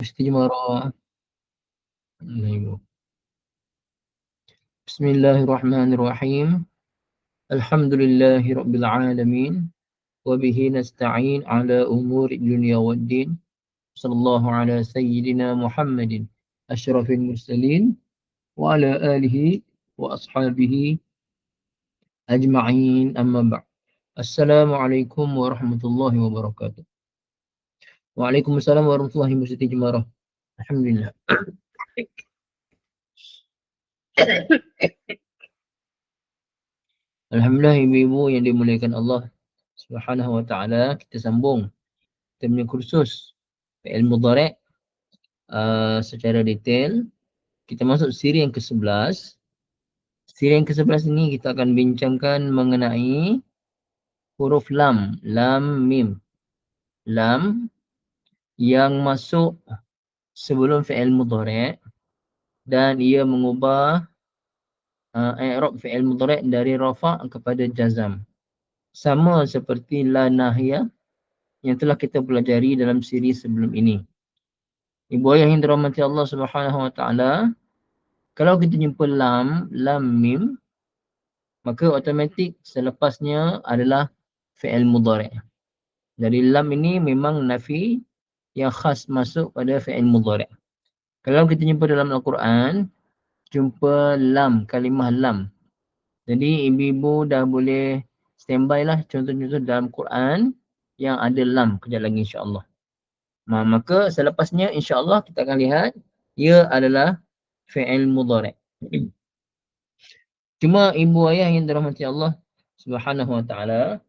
استجمارا بسم الله الرحمن الرحيم. الحمد لله رب العالمين وبه نستعين على أمور الدنيا والدين. صلى الله على سيدنا محمد أشرف المرسلين وعلى آله وأصحابه أجمعين. أما بعد السلام عليكم ورحمة الله وبركاته. Waalaikumsalam warahmatullahi wabarakatuh. Alhamdulillah. Alhamdulillah ibu-ibu yang dimuliakan Allah Subhanahu wa taala, kita sambung kita punya kursus ilmu mudhari' uh, secara detail. Kita masuk siri yang ke-11. Siri yang ke-11 ini kita akan bincangkan mengenai huruf lam, lam mim. Lam yang masuk sebelum fi'il mudhari' dan ia mengubah uh, i'rab fi'il mudhari' dari rafa' kepada jazam. Sama seperti la nahiyah yang telah kita pelajari dalam siri sebelum ini. Ibu ayah yang dirahmati Allah Subhanahu wa taala, kalau kita jumpa lam, lam mim, maka automatik selepasnya adalah fi'il mudhari'. Jadi lam ini memang nafi yang khas masuk pada fi'il mudhari'. Kalau kita jumpa dalam Al-Quran, jumpa lam, kalimah lam. Jadi ibu-ibu dah boleh standby lah contoh-contoh dalam Quran yang ada lam kejap lagi insyaAllah. Maka selepasnya insyaAllah kita akan lihat ia adalah fi'il mudhari'. Cuma ibu ayah yang dirahmati Allah subhanahu wa ta'ala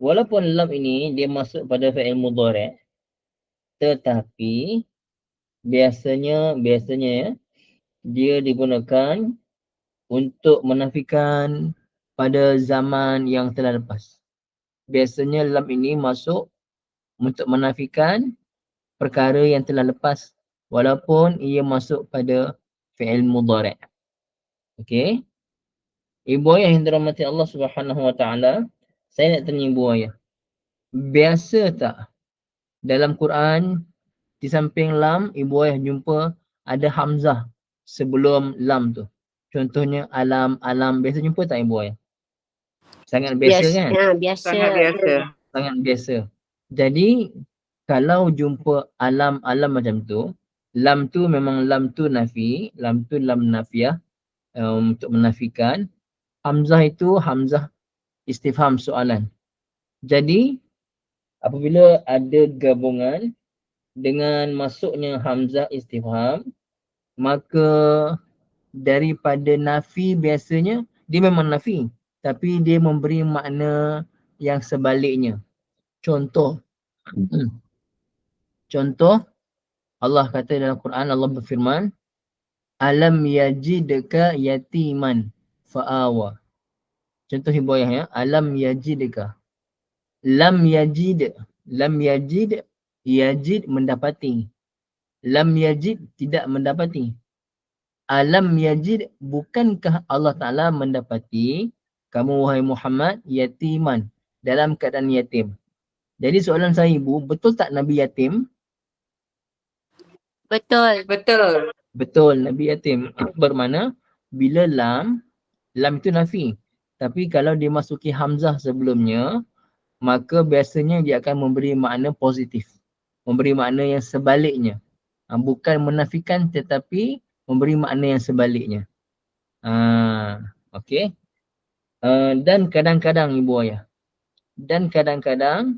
Walaupun lam ini dia masuk pada fi'il mudhari' tetapi biasanya biasanya ya dia digunakan untuk menafikan pada zaman yang telah lepas. Biasanya lam ini masuk untuk menafikan perkara yang telah lepas walaupun ia masuk pada fi'il mudhari'. Okey. Ibu ayah yang dirahmati Allah Subhanahu wa taala, saya nak tanya ibu ayah. Biasa tak dalam Quran di samping lam ibu ayah jumpa ada hamzah sebelum lam tu. Contohnya alam alam biasa jumpa tak ibu ayah? Sangat biasa, biasa kan? Ya, biasa. Sangat biasa. Sangat biasa. Jadi kalau jumpa alam alam macam tu, lam tu memang lam tu nafi, lam tu lam nafiah um, untuk menafikan. Hamzah itu hamzah istifham soalan. Jadi apabila ada gabungan dengan masuknya hamzah istifham maka daripada nafi biasanya dia memang nafi tapi dia memberi makna yang sebaliknya. Contoh contoh Allah kata dalam Quran Allah berfirman alam yajidka yatiman fa'awa. Contoh hibayah ya alam yajidka lam yajid lam yajid yajid mendapati. Lam yajid tidak mendapati. Alam yajid bukankah Allah Taala mendapati? Kamu wahai Muhammad yatiman dalam keadaan yatim. Jadi soalan saya ibu betul tak nabi yatim? Betul. Betul. Betul nabi yatim. Bermana? Bila lam lam itu nafi. Tapi kalau dimasuki hamzah sebelumnya maka biasanya dia akan memberi makna positif. Memberi makna yang sebaliknya. Ha, bukan menafikan tetapi memberi makna yang sebaliknya. Ha, okay. Uh, dan kadang-kadang ibu ayah. Dan kadang-kadang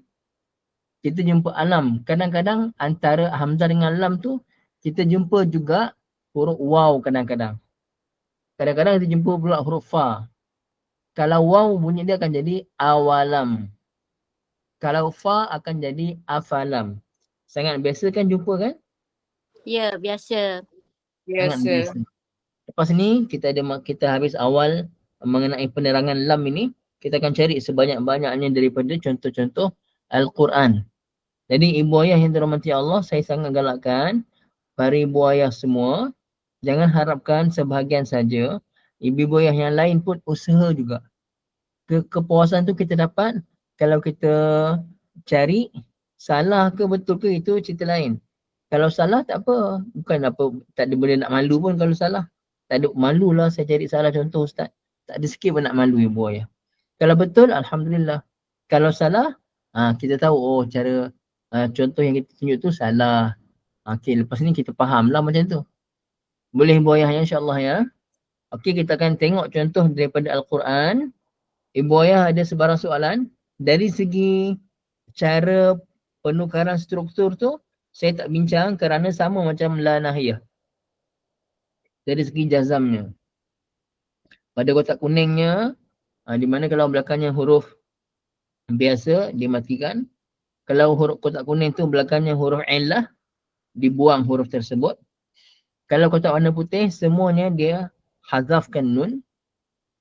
kita jumpa alam. Kadang-kadang antara hamzah dengan lam tu kita jumpa juga huruf waw kadang-kadang. Kadang-kadang kita jumpa pula huruf fa. Kalau waw bunyi dia akan jadi awalam. Kalau fa akan jadi afalam. Sangat biasa kan jumpa kan? Ya, biasa. Biasa. biasa. Lepas ni kita ada kita habis awal mengenai penerangan lam ini, kita akan cari sebanyak-banyaknya daripada contoh-contoh Al-Quran. Jadi ibu ayah yang dirahmati Allah, saya sangat galakkan para ibu ayah semua jangan harapkan sebahagian saja. Ibu-ibu ayah yang lain pun usaha juga. Ke kepuasan tu kita dapat kalau kita cari salah ke betul ke itu cerita lain. Kalau salah tak apa. Bukan apa, tak ada benda nak malu pun kalau salah. Tak ada malu lah saya cari salah contoh Ustaz. Tak ada sikit pun nak malu ibu ayah. Kalau betul, Alhamdulillah. Kalau salah, ha, kita tahu oh cara uh, contoh yang kita tunjuk tu salah. Okay, lepas ni kita faham lah macam tu. Boleh ibu ayah insyaAllah ya. Okay, kita akan tengok contoh daripada Al-Quran. Ibu ayah ada sebarang soalan. Dari segi cara penukaran struktur tu, saya tak bincang kerana sama macam la nahiyah. Dari segi jazamnya. Pada kotak kuningnya, ha, di mana kalau belakangnya huruf biasa dimatikan. Kalau huruf kotak kuning tu belakangnya huruf illah, dibuang huruf tersebut. Kalau kotak warna putih, semuanya dia hazafkan nun.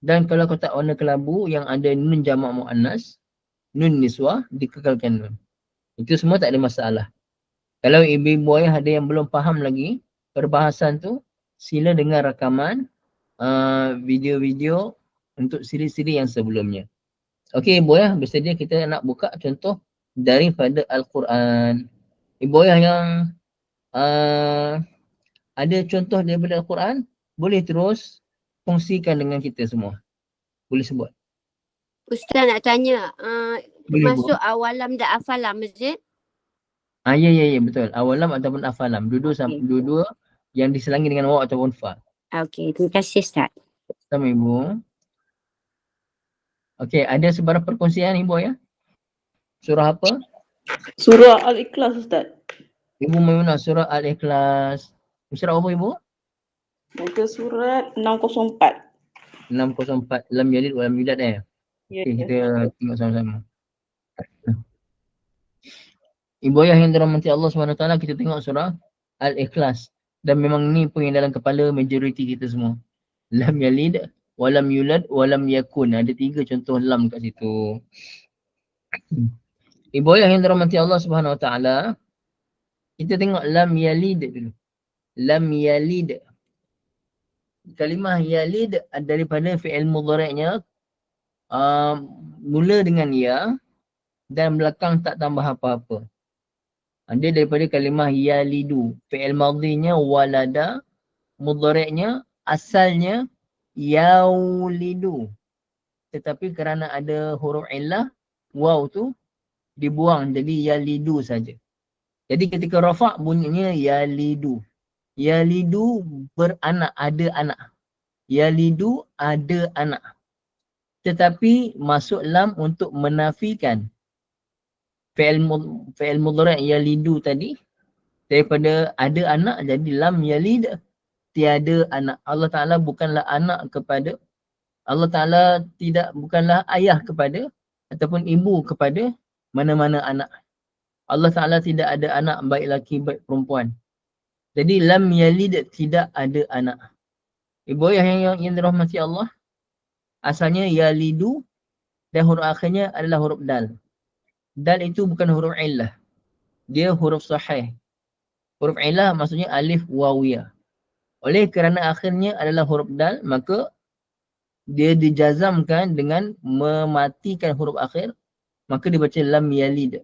Dan kalau kotak warna kelabu yang ada nun jamak mu'annas, nun niswah, dikekalkan nun. Itu semua tak ada masalah. Kalau ibu-ibu ayah ada yang belum faham lagi perbahasan tu, sila dengar rakaman uh, video-video untuk siri-siri yang sebelumnya. Okey ibu ayah, bersedia kita nak buka contoh daripada Al-Quran. Ibu ayah yang uh, ada contoh daripada Al-Quran, boleh terus kongsikan dengan kita semua. Boleh sebut. Ustaz nak tanya, uh, masuk awalam dan afalam masjid? Ah ya ya ya betul. Awalam ataupun afalam. Dua-dua okay. dua-dua yang diselangi dengan waw ataupun fa. Okey, terima kasih Ustaz. Sama Ibu. Okey, ada sebarang perkongsian Ibu ya? Surah apa? Surah Al-Ikhlas Ustaz. Ibu Maimunah surah Al-Ikhlas. Surah apa Ibu? Muka surat 604. 604. Lam yalid wa lam yulad eh. Ya, Okay, ya. kita tengok sama-sama. Ibu ayah yang dirahmati Allah SWT, kita tengok surah Al-Ikhlas. Dan memang ni pun yang dalam kepala majoriti kita semua. Lam yalid, walam yulad, walam yakun. Ada tiga contoh lam kat situ. Ibu ayah yang dirahmati Allah SWT, kita tengok lam yalid dulu. Lam yalid. Kalimah yalid daripada fi'il mudhari'nya mula dengan ya dan belakang tak tambah apa-apa. Dia daripada kalimah yalidu. Fi'il madhinya walada. Mudhari'nya asalnya yaulidu. Tetapi kerana ada huruf illah, waw tu dibuang jadi yalidu saja. Jadi ketika rafa' bunyinya yalidu. Yalidu beranak, ada anak. Yalidu ada anak. Tetapi masuk lam untuk menafikan fi'il fi'il mudhari' yalidu tadi daripada ada anak jadi lam yalid tiada anak. Allah Taala bukanlah anak kepada Allah Taala tidak bukanlah ayah kepada ataupun ibu kepada mana-mana anak. Allah Taala tidak ada anak baik lelaki baik perempuan. Jadi lam yalid tidak ada anak. Ibu ayah yang yang, yang dirahmati Allah asalnya yalidu dan huruf akhirnya adalah huruf dal. Dal itu bukan huruf illah. Dia huruf sahih. Huruf illah maksudnya alif wawiyah. Oleh kerana akhirnya adalah huruf dal, maka dia dijazamkan dengan mematikan huruf akhir, maka dibaca lam yalid.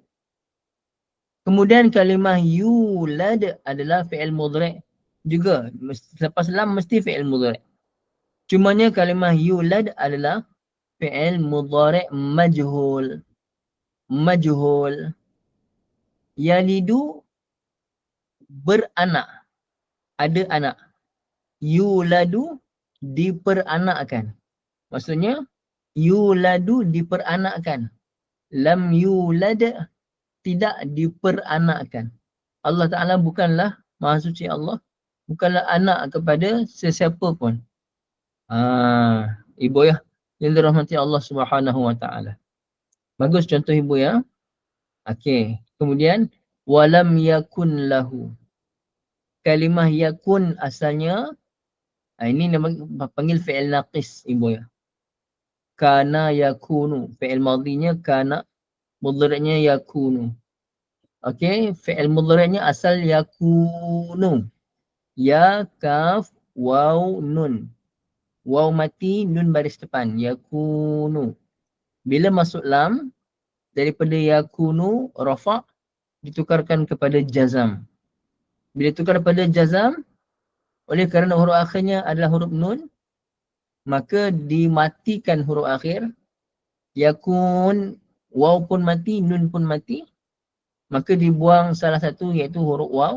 Kemudian kalimah yulad adalah fi'il mudhari' juga. Mes- Lepas lam mesti fi'il mudhari'. Cumanya kalimah yulad adalah fi'il mudhari' majhul. Majhul. Yalidu beranak. Ada anak. Yuladu diperanakkan. Maksudnya yuladu diperanakkan. Lam yulad tidak diperanakkan. Allah Taala bukanlah Maha Suci Allah. Bukanlah anak kepada sesiapa pun ah ibu ya yang dirahmati Allah Subhanahu wa taala Bagus contoh ibu ya. Okey. Kemudian walam yakun lahu. Kalimah yakun asalnya ah, ini nama panggil fi'il naqis ibu ya. Kana yakunu. Fi'il madhinya kana. Mudhari'nya yakunu. Okey, fi'il mudhari'nya asal yakunu. Ya kaf waw nun. Waw mati nun baris depan. Yakunu. Bila masuk lam, daripada yakunu rafa' ditukarkan kepada jazam. Bila tukar daripada jazam, oleh kerana huruf akhirnya adalah huruf nun, maka dimatikan huruf akhir. Yakun, waw pun mati, nun pun mati. Maka dibuang salah satu iaitu huruf waw.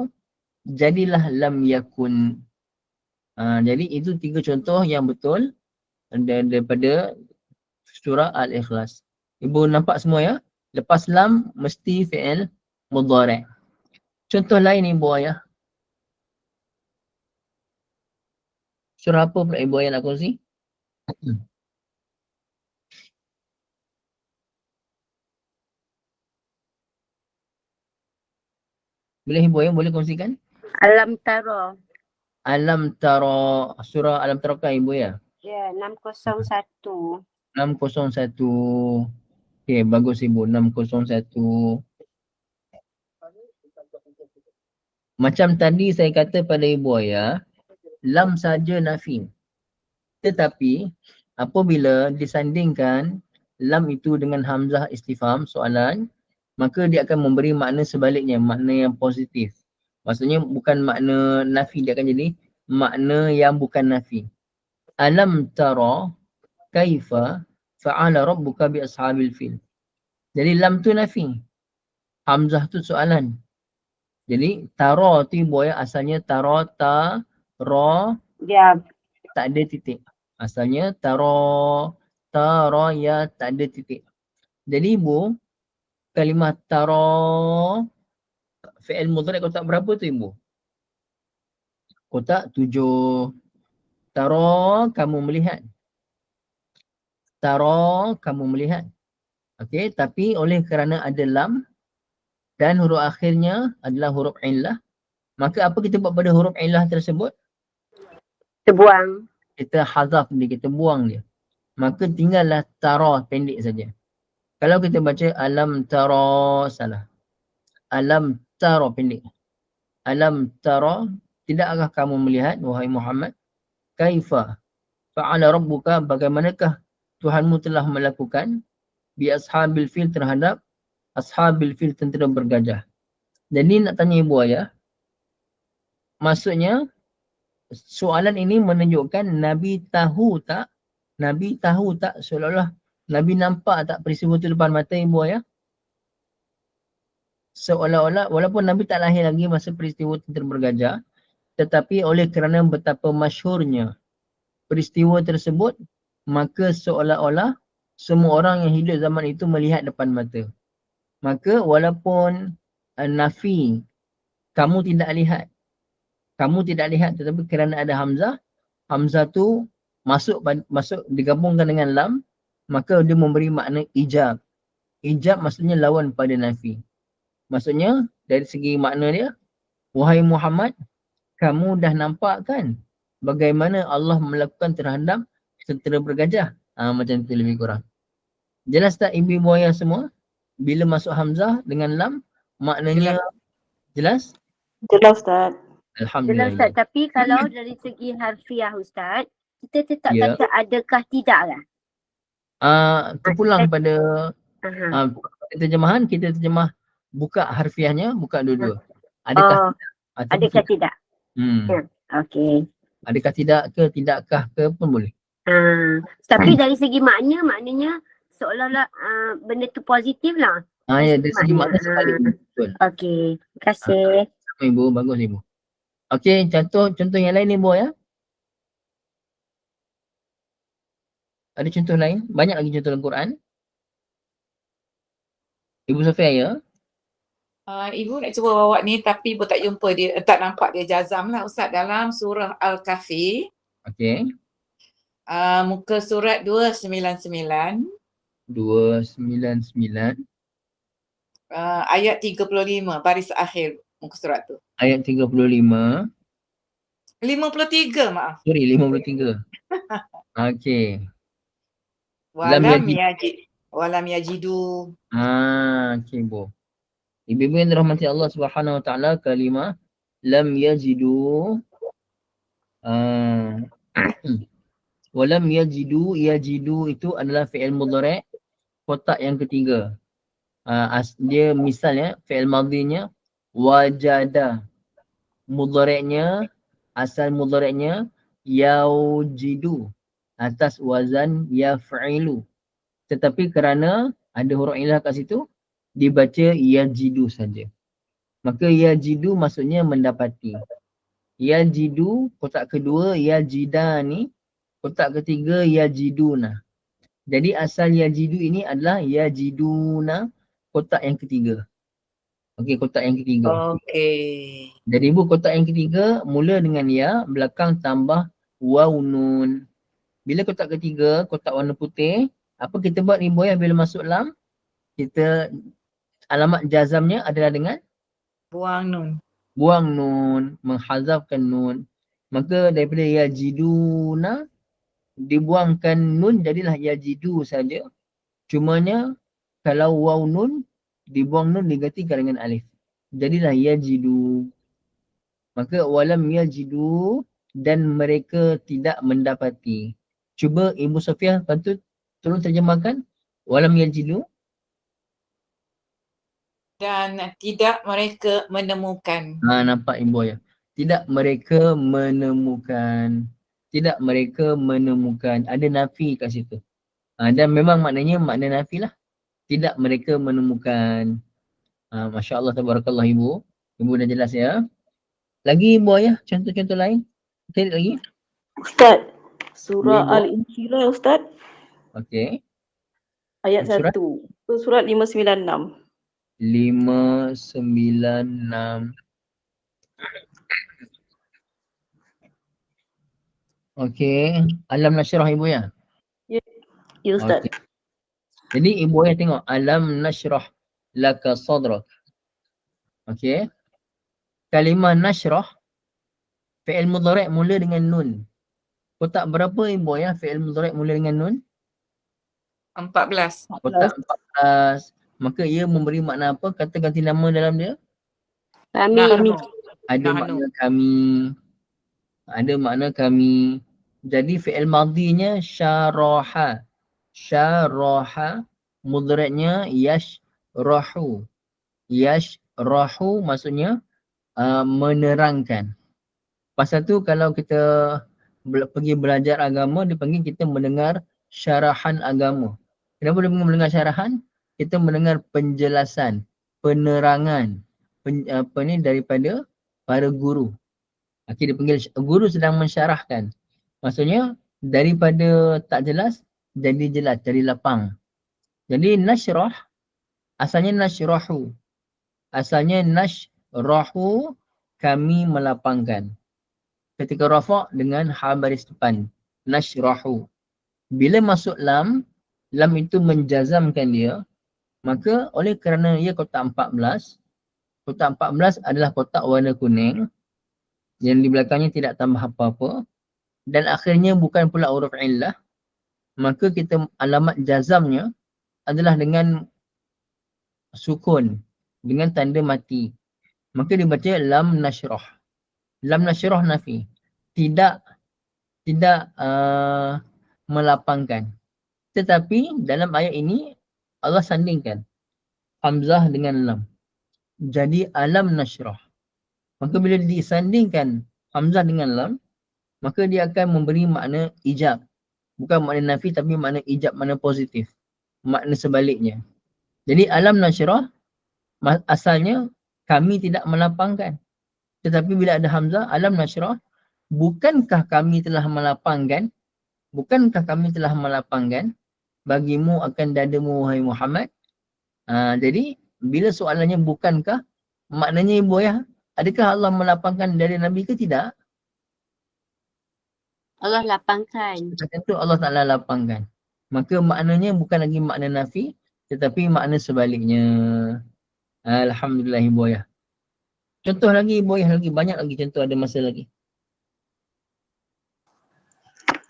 Jadilah lam yakun. Ha, jadi itu tiga contoh yang betul daripada surah Al-Ikhlas. Ibu nampak semua ya? Lepas lam mesti fi'il mudhari'. Contoh lain ibu ayah. Surah apa pula ibu ayah nak kongsi? Boleh ibu ayah boleh kongsikan? Alam taro. Alam tara surah Alam tara kan ibu ya? Ya, 601. 601. Okey, bagus ibu 601. Macam tadi saya kata pada ibu ayah, lam saja nafi. Tetapi apabila disandingkan lam itu dengan hamzah istifham soalan, maka dia akan memberi makna sebaliknya, makna yang positif. Maksudnya bukan makna nafi, dia akan jadi makna yang bukan nafi. Alam tara kaifa fa'ala rabbuka bi ashabil fil. Jadi lam tu nafi. Hamzah tu soalan. Jadi tara tu ibu ayah asalnya tara ta ra Ya, tak ada titik. Asalnya tara tara ya tak ada titik. Jadi ibu kalimah tara fi'il mudhari kotak berapa tu ibu? Kotak tujuh. Tara kamu melihat. Tara kamu melihat. Okey, tapi oleh kerana ada lam dan huruf akhirnya adalah huruf illah, maka apa kita buat pada huruf illah tersebut? terbuang. Kita hazaf dia, kita buang dia. Maka tinggallah tara pendek saja. Kalau kita baca alam tara salah. Alam tara pendek. Alam tara tidakkah kamu melihat wahai Muhammad kaifa fa'ala rabbuka bagaimanakah Tuhanmu telah melakukan bi ashabil fil terhadap ashabil fil tentera bergajah. Jadi nak tanya ibu ayah, maksudnya soalan ini menunjukkan Nabi tahu tak, Nabi tahu tak seolah-olah Nabi nampak tak peristiwa itu depan mata ibu ayah? Seolah-olah walaupun Nabi tak lahir lagi masa peristiwa tentera bergajah, tetapi oleh kerana betapa masyhurnya peristiwa tersebut, maka seolah-olah semua orang yang hidup zaman itu melihat depan mata. Maka walaupun uh, nafi kamu tidak lihat. Kamu tidak lihat tetapi kerana ada hamzah, hamzah tu masuk masuk digabungkan dengan lam, maka dia memberi makna ijab. Ijab maksudnya lawan pada nafi. Maksudnya dari segi makna dia, wahai Muhammad, kamu dah nampak kan bagaimana Allah melakukan terhadap tentera bergajah. Ha, macam tu lebih kurang. Jelas tak ibu-ibu ayah semua? bila masuk hamzah dengan lam maknanya jelas? Jelas Ustaz. Jelas Alhamdulillah. Ustaz, tapi kalau dari segi harfiah Ustaz, kita tetap Ya. kata adakah tidak kan? Ah terpulang pada ah, terjemahan kita terjemah buka harfiahnya buka dua-dua. Adakah Oh, ataupun adakah tidak? tidak? Hmm. Ya. Okey. Adakah tidak ke tidakkah ke pun boleh. Ah, tapi dari segi makna, maknanya seolah-olah ah, benda tu positif lah. Ah ya dari segi Makna. makna sekali. Betul. Okey, terima kasih. Sama ibu bagus ibu. Okey contoh contoh yang lain ibu ya. Ada contoh lain? Banyak lagi contoh dalam Quran. Ibu Sofia ya. Uh, ibu nak cuba bawa ni tapi ibu tak jumpa dia, eh, tak nampak dia jazam lah Ustaz dalam surah Al-Kahfi. Okey. Uh, muka surat 299 299 uh, ayat 35 baris akhir muka surat tu. ayat 35 53 maaf. sorry 53 okey Lam Walam yajid. Walam yajidu. ah okey bu ibu-ibu yang dirahmati Allah Subhanahu wa taala kalimah lam yajidu ah walam yajidu yajidu itu adalah fi'il mudhari' kotak yang ketiga ah as, dia misalnya fi'il madhinya wajada mudareknya asal mudareknya yaujidu atas wazan yaf'ilu. Tetapi kerana ada huruf ilah kat situ dibaca yajidu saja. Maka yajidu maksudnya mendapati. Yajidu kotak kedua yajidani, kotak ketiga yajiduna. Jadi asal yajidu ini adalah yajiduna kotak yang ketiga. Okey, kotak yang ketiga. Okey. Jadi ibu kotak yang ketiga mula dengan ya, belakang tambah waw nun. Bila kotak ketiga, kotak warna putih, apa kita buat ibu ya bila masuk lam? Kita alamat jazamnya adalah dengan Buang nun. buang nun, menghazafkan nun. Maka daripada yajiduna dibuangkan nun jadilah yajidu saja. Cumanya kalau waw nun dibuang nun digantikan dengan alif. Jadilah yajidu. Maka walam yajidu dan mereka tidak mendapati. Cuba Ibu Sofia bantu tolong terjemahkan walam yajidu. Dan tidak mereka menemukan. Ha nampak Ibu ya. Tidak mereka menemukan. Tidak mereka menemukan. Ada nafi kat situ. Ha, dan memang maknanya makna nafi lah. Tidak mereka menemukan. Ha, Masya Allah tabarakallah Ibu. Ibu dah jelas ya. Lagi Ibu ya contoh-contoh lain. Cari lagi. Ustaz, surah Ibu. Al-Insyirah Ustaz, Okey. ayat Surat? 1. Surat 596. Lima, sembilan, enam. Okey. Alam nasyrah Ibu ya. Ya Ustaz. Okey. Jadi ibu ayah tengok alam nashrah laka sadrak. Okey. Kalimah nashrah fi'il mudhari' mula dengan nun. Kotak berapa ibu ayah fi'il mudhari' mula dengan nun? 14. Kotak 14. Maka ia memberi makna apa? Kata ganti nama dalam dia? Kami. Nahnu. Ada Nahnu. makna kami. Ada makna kami. Jadi fi'il madhinya syaraha. Syaraha. Mudhari'nya yashrahu. Yashrahu maksudnya uh, menerangkan. Pasal tu kalau kita bela- pergi belajar agama dipanggil kita mendengar syarahan agama. Kenapa dia mendengar syarahan? Kita mendengar penjelasan, penerangan, pen, apa ni daripada para guru. Okey dia panggil guru sedang mensyarahkan. Maksudnya daripada tak jelas jadi jelas, jadi lapang. Jadi nasyrah asalnya nasyrahu. Asalnya nasyrahu kami melapangkan. Ketika rafa' dengan ha baris depan. Nasyrahu. Bila masuk lam, lam itu menjazamkan dia, maka oleh kerana ia kotak 14, kotak 14 adalah kotak warna kuning yang di belakangnya tidak tambah apa-apa dan akhirnya bukan pula huruf illah, maka kita alamat jazamnya adalah dengan sukun, dengan tanda mati. Maka dibaca lam nasyrah. Lam nasyrah nafi. Tidak tidak uh, melapangkan. Tetapi dalam ayat ini Allah sandingkan Hamzah dengan lam. Jadi alam nasyrah. Maka bila disandingkan Hamzah dengan lam, maka dia akan memberi makna ijab. Bukan makna nafi tapi makna ijab, makna positif. Makna sebaliknya. Jadi alam nasyrah ma- asalnya kami tidak melapangkan. Tetapi bila ada Hamzah, alam nasyrah, bukankah kami telah melapangkan? Bukankah kami telah melapangkan bagimu akan dadamu wahai Muhammad? Ha, jadi bila soalannya bukankah, maknanya ibu ya, adakah Allah melapangkan dari Nabi ke tidak? Allah lapangkan. Macam tu Allah Ta'ala lapangkan. Maka maknanya bukan lagi makna nafi tetapi makna sebaliknya. Alhamdulillah Ibu Ayah. Contoh lagi Ibu Ayah lagi. Banyak lagi contoh ada masa lagi.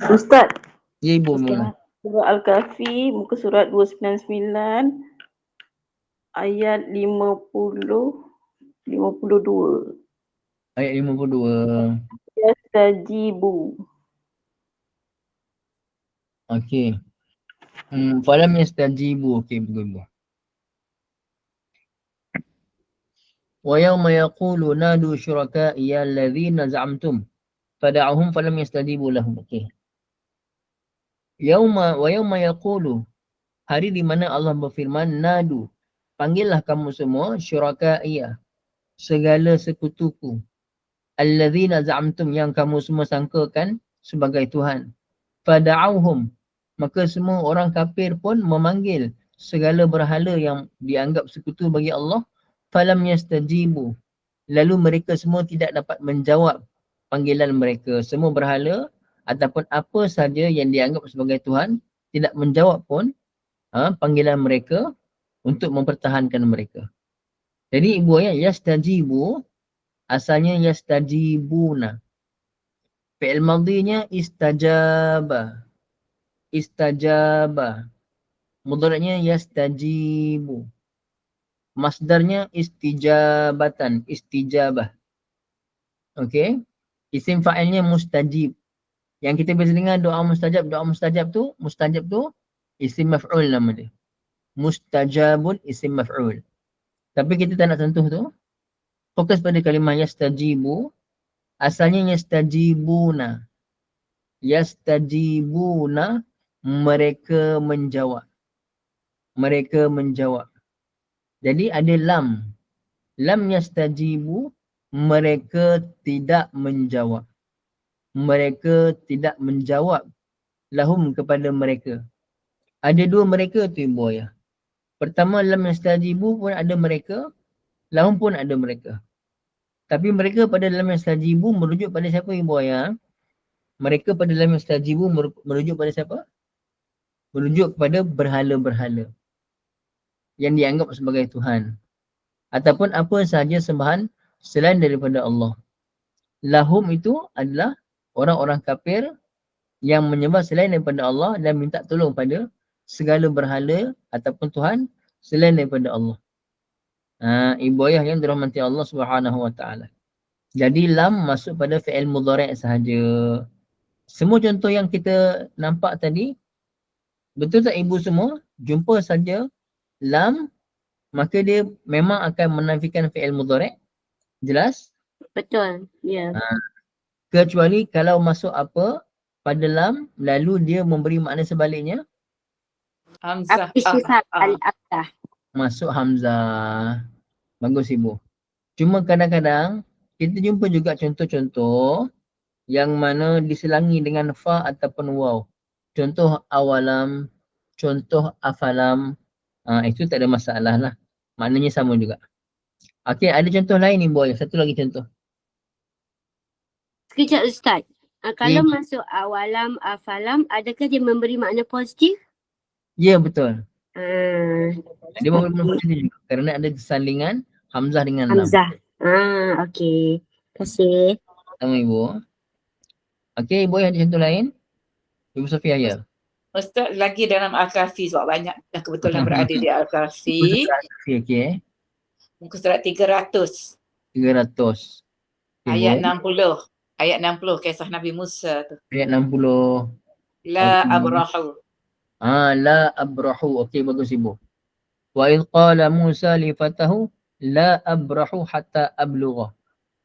Ustaz, Ya Ibu mula. Surah Al-Kahfi, muka surat 299, ayat 50, 52. Ayat 52. Yastajibu. Okey. Hmm, falam yastajibu. Okey Ibu. wa yawma yaqulu nadu syuraka'i alladhina za'amtum fada'uhum falam yastajibu lahum. Okey. Yauma wa yauma yaqulu. Hari di mana Allah berfirman nadu panggillah kamu semua syuraka'iya segala sekutuku. Alladzina za'amtum yang kamu semua sangkakan sebagai tuhan. Fada'auhum. Maka semua orang kafir pun memanggil segala berhala yang dianggap sekutu bagi Allah. Falam yastajibu. Lalu mereka semua tidak dapat menjawab panggilan mereka. Semua berhala ataupun apa saja yang dianggap sebagai Tuhan tidak menjawab pun ha, panggilan mereka untuk mempertahankan mereka. Jadi ibu ayat yastajibu asalnya yastajibuna. Fi'il madinya istajaba. Istajaba. Mudaratnya yastajibu. Masdarnya istijabatan, istijabah. Okey. Isim fa'ilnya mustajib. Yang kita biasa dengar doa mustajab, doa mustajab tu, mustajab tu isim maf'ul nama dia. Mustajabun isim maf'ul. Tapi kita tak nak sentuh tu. Fokus pada kalimah yastajibu. Asalnya yastajibuna. Yastajibuna mereka menjawab. Mereka menjawab. Jadi ada lam. Lam yastajibu mereka tidak menjawab mereka tidak menjawab lahum kepada mereka. Ada dua mereka tu ibu ayah. Pertama lam yastajibu pun ada mereka, lahum pun ada mereka. Tapi mereka pada lam yastajibu merujuk pada siapa ibu ayah? Mereka pada lam yastajibu merujuk pada siapa? Merujuk kepada berhala-berhala yang dianggap sebagai Tuhan. Ataupun apa sahaja sembahan selain daripada Allah. Lahum itu adalah orang-orang kafir yang menyembah selain daripada Allah dan minta tolong pada segala berhala ataupun Tuhan selain daripada Allah. Ha, ibu ayah yang dirahmati Allah Subhanahu Wa Taala. Jadi lam masuk pada fi'il mudhari' sahaja. Semua contoh yang kita nampak tadi betul tak ibu semua? Jumpa saja lam maka dia memang akan menafikan fi'il mudhari'. Jelas? Betul. Ya. Yeah. Ha, kecuali kalau masuk apa pada lam lalu dia memberi makna sebaliknya Hamzah. Ah, ah. al-abdah. masuk hamzah bagus ibu cuma kadang-kadang kita jumpa juga contoh-contoh yang mana diselangi dengan fa ataupun waw contoh awalam contoh afalam ha, itu tak ada masalah lah maknanya sama juga Okey, ada contoh lain ibu ayah. Satu lagi contoh. Sekejap Ustaz. Uh, kalau Ya. masuk awalam, afalam, adakah dia memberi makna positif? Ya, betul. Uh, Dia memberi makna positif juga kerana ada kesalingan hamzah dengan lam. Hamzah. Ah, okey. Terima kasih. Sama ibu. Okey, ibu ada contoh lain? Ibu Sofia ya. Ustaz lagi dalam Al-Kahfi sebab banyak dah kebetulan berada di Al-Kahfi. Okey, okey. Muka surat 300. 300. Ibu. Ayat 60. Ayat 60 kisah Nabi Musa tu. Ayat 60. La Okey. abrahu. Ah, la abrahu. Okey, bagus ibu. Wa idh qala Musa li fatahu la abrahu hatta ablugha.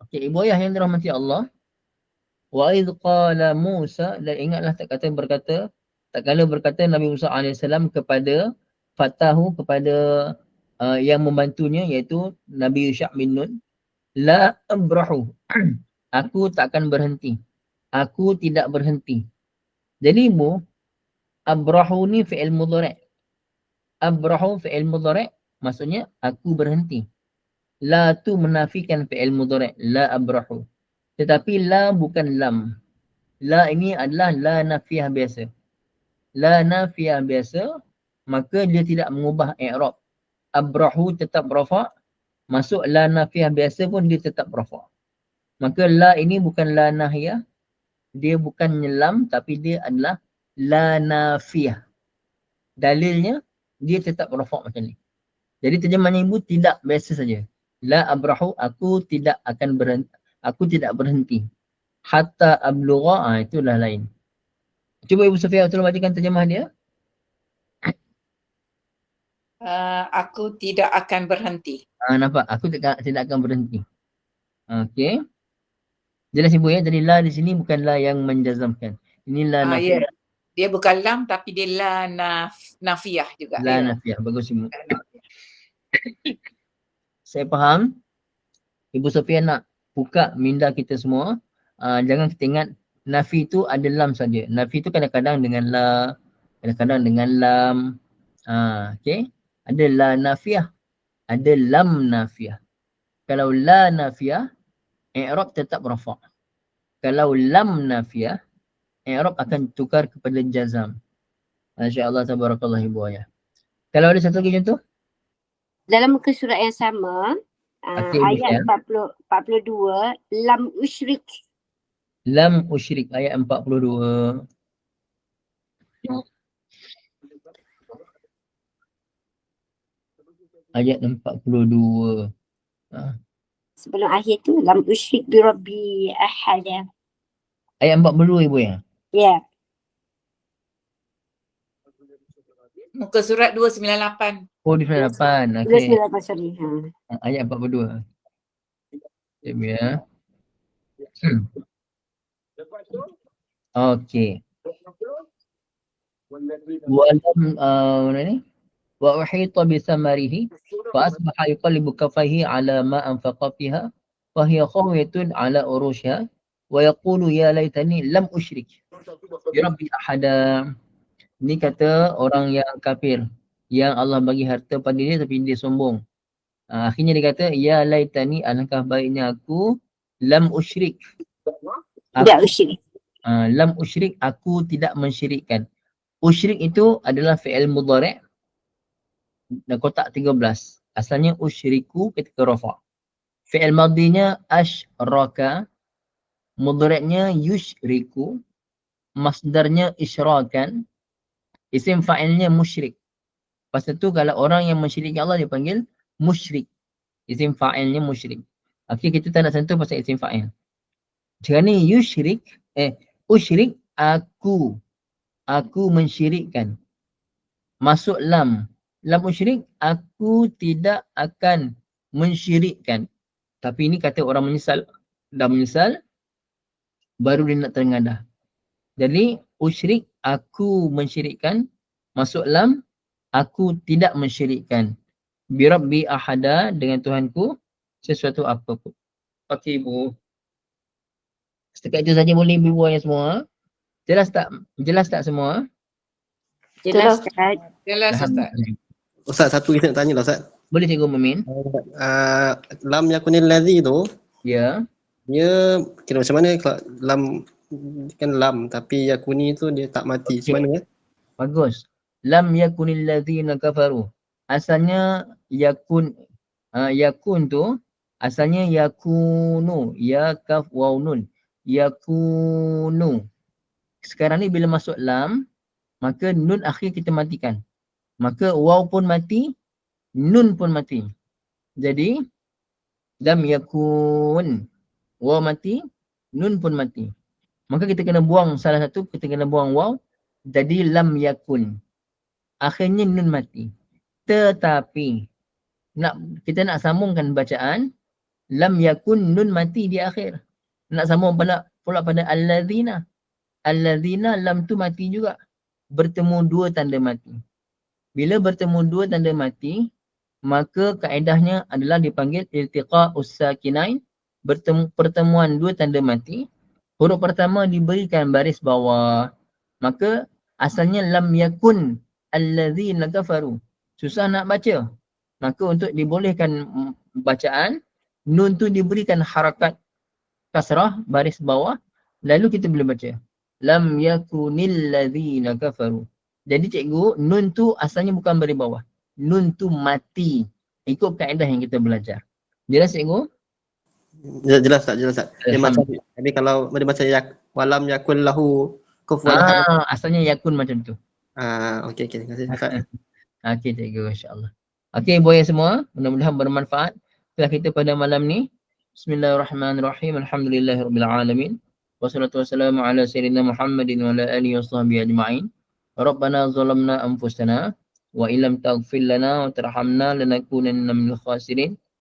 Okey, ibu ayah yang dirahmati Allah. Wa idh qala Musa dan ingatlah tak kata berkata tak kala berkata Nabi Musa AS kepada fatahu kepada uh, yang membantunya iaitu Nabi Yusha bin Nun la abrahu. Aku takkan berhenti. Aku tidak berhenti. Jadi ibu, abrahu ni fi'il mudhari'. Abrahu fi'il mudhari' maksudnya aku berhenti. La tu menafikan fi'il mudhari'. La abrahu. Tetapi la bukan lam. La ini adalah la nafiyah biasa. La nafiyah biasa maka dia tidak mengubah i'rab. Abrahu tetap rafa' masuk la nafiyah biasa pun dia tetap rafa'. Maka la ini bukan la nahiyah. Dia bukan nyelam tapi dia adalah la nafiyah. Dalilnya dia tetap rafa' macam ni. Jadi terjemahannya ibu tidak biasa saja. La abrahu aku tidak akan berhenti. Aku tidak berhenti. Hatta ablugha ah itulah lain. Cuba Ibu Sofia tolong bacakan terjemah dia. Uh, aku tidak akan berhenti. Ah, nampak? Aku tidak, tidak akan berhenti. Okey. Jelas ibu ya. Jadi la di sini bukan la yang menjazamkan. Ini la Ah, nafiah. ya. Dia bukan lam tapi dia la naf, nafiah juga. La ya. nafiah. Bagus ibu. Saya faham. Ibu Sofia nak buka minda kita semua. Uh, jangan kita ingat nafi tu ada lam saja. Nafi tu kadang-kadang dengan la, kadang-kadang dengan lam. Uh, okay. Ada la nafiah. Ada lam nafiah. Kalau la nafiah, i'rab tetap rafa'. Kalau lam nafiah, i'rab akan tukar kepada jazam. Masya Allah, tabarakallah ibu ayah. Kalau ada satu lagi contoh? Dalam muka surat yang sama, uh, Okey, Ibu ayat Syah. 40, 42, lam usyrik. Lam usyrik ayat 42. Ayat 42. Sebelum akhir tu, lam usyrik bi rabbi ahada. Ayat 42 ibu ya. Ya, Muka surat 298. Oh di 98. dua Okey. sembilan apa sorry. Ha. Ayat 42. Sekejap ya. Hmm. Okey. Walam uh, mana ni? Wa uhita bi samarihi fa asbaha yuqallibu kaffayhi ala ma anfaqa fiha wa hiya khawiyatun ala urushiha wa yaqulu ya laitani lam usyrik bi rabbi ahada. Ni kata orang yang kafir yang Allah bagi harta pada dia tapi dia sombong. Uh, akhirnya dia kata ya laitani alangkah baiknya aku lam usyrik. Tidak usyrik. Uh, lam usyrik aku tidak mensyirikkan. Usyrik itu adalah fi'il mudhari' dan kotak 13. Asalnya usyriku ketika rafa. Fi'il madinya asyraka. Mudhari'nya yusyriku. Masdarnya isyrakan. Isim fa'ilnya musyrik. Lepas tu kalau orang yang mensyirikkan Allah dipanggil musyrik. Isim fa'ilnya musyrik. Okey kita tak nak sentuh pasal isim fa'il. Sekarang ni yusyrik, eh usyrik aku. Aku mensyirikkan. Masuk lam. Lam usyrik, aku tidak akan mensyirikkan. Tapi ini kata orang menyesal. Dah menyesal, baru dia nak terengadah. Jadi usyrik, aku mensyirikkan. Masuk lam, aku tidak mensyirikkan. Birabbi ahada dengan Tuhanku sesuatu apa pun. Okey ibu. Setakat itu saja boleh ibu yang semua. Jelas tak? Jelas tak semua? Jelas Jelas. Ustaz. Jelas Ustaz. Ustaz, satu kita nak tanya lah Ustaz. Boleh cikgu Mumin? Uh, lam yakunil ladhi tu, Ya. dia kira macam mana kalau lam kan lam tapi yakuni tu dia tak mati. Macam mana ya? Bagus. Lam yakunil ladzina kafaru. Asalnya yakun uh, yakun tu asalnya yakunu ya kaf waw nun. Yakunu. Sekarang ni bila masuk lam maka nun akhir kita matikan. Maka waw pun mati, nun pun mati. Jadi lam yakun. Waw mati, nun pun mati. Maka kita kena buang salah satu, kita kena buang waw jadi lam yakun. Akhirnya nun mati. Tetapi nak kita nak sambungkan bacaan lam yakun nun mati di akhir. Nak sambung pula pula pada allazina. Allazina lam tu mati juga. Bertemu dua tanda mati. Bila bertemu dua tanda mati, maka kaedahnya adalah dipanggil iltiqa'us sakinain, bertemu pertemuan dua tanda mati. Huruf pertama diberikan baris bawah. Maka asalnya lam yakun allazina kafaru. Susah nak baca. Maka untuk dibolehkan bacaan, nun tu diberikan harakat kasrah baris bawah lalu kita boleh baca. Lam yakunil ladzina kafaru. Jadi cikgu, nun tu asalnya bukan baris bawah. Nun tu mati. Ikut kaedah yang kita belajar. Jelas cikgu? Jelas, jelas tak? Jelas tak? Dia macam tapi kalau dia macam yak, walam yakun lahu kufuwan ahad. Ah, asalnya yakun macam tu. Ah, okey okey. Terima kasih. Okey cikgu insyaAllah. Okey boya semua, mudah-mudahan bermanfaat. Setelah kita pada malam ni. Bismillahirrahmanirrahim. Alhamdulillahirrabbilalamin. Wassalatu wassalamu ala sayyidina Muhammadin wa ala alihi wa sahbihi ajma'in. Rabbana zalamna anfusana wa illam taghfir lana wa tarhamna lanakunanna minal khasirin